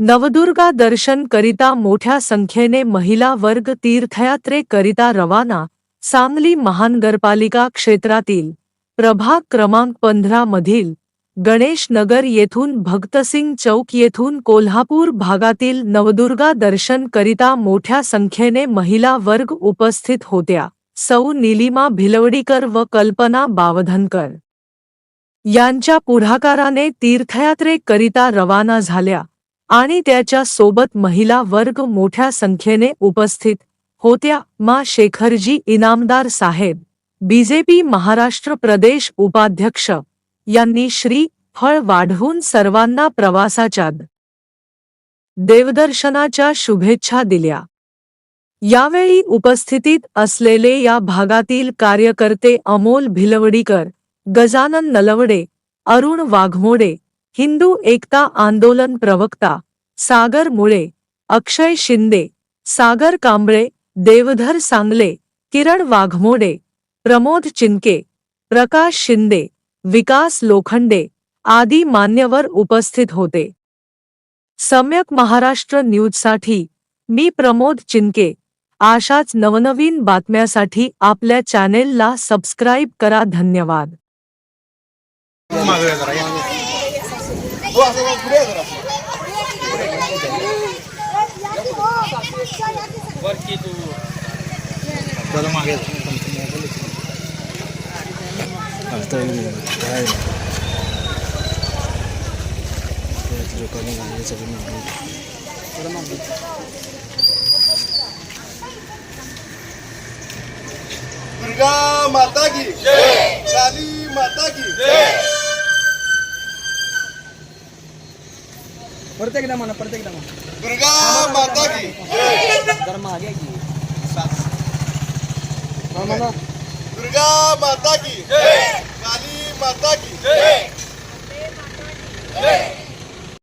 नवदुर्गा दर्शन करिता मोठ्या संख्येने महिला वर्ग तीर्थयात्रे करिता रवाना सांगली महानगरपालिका क्षेत्रातील प्रभाग क्रमांक पंधरा मधील गणेश नगर येथून भक्तसिंग चौक येथून कोल्हापूर भागातील नवदुर्गा दर्शन करिता मोठ्या संख्येने महिला वर्ग उपस्थित होत्या. सौ निलिमा भिलवडीकर व कल्पना बावधनकर यांच्या पुढाकाराने तीर्थयात्रे करिता रवाना झाल्या. आणि त्याच्या सोबत महिला वर्ग मोठ्या संख्येने उपस्थित होत्या. मा शेखरजी इनामदार साहेब बीजेपी महाराष्ट्र प्रदेश उपाध्यक्ष यांनी श्री फळ वाढवून सर्वांना प्रवासाच्या देवदर्शनाच्या शुभेच्छा दिल्या. यावेळी उपस्थितीत असलेले या भागातील कार्यकर्ते अमोल भिलवडीकर गजानन नलवडे अरुण वाघमोडे हिंदू एकता आंदोलन प्रवक्ता सागर मुळे अक्षय शिंदे सागर कांबळे देवधर सांगले किरण वाघमोडे प्रमोद चिनके प्रकाश शिंदे विकास लोखंडे आदी मान्यवर उपस्थित होते. सम्यक महाराष्ट्र न्यूजसाठी मी प्रमोद चिनके आशाच नवनवीन बातम्यासाठी आपल्या चॅनेलला सबस्क्राईब करा. धन्यवाद. मागे जरा या. हो, असं बघ, पुढे जरा. जरा मागे जा. दुर्गा माता की परत एकदा म्हणा परत एकदा म्हणा. दुर्गा माता की. जरा मागे की? हा म्हणा. दुर्गा माता की. काली माता की.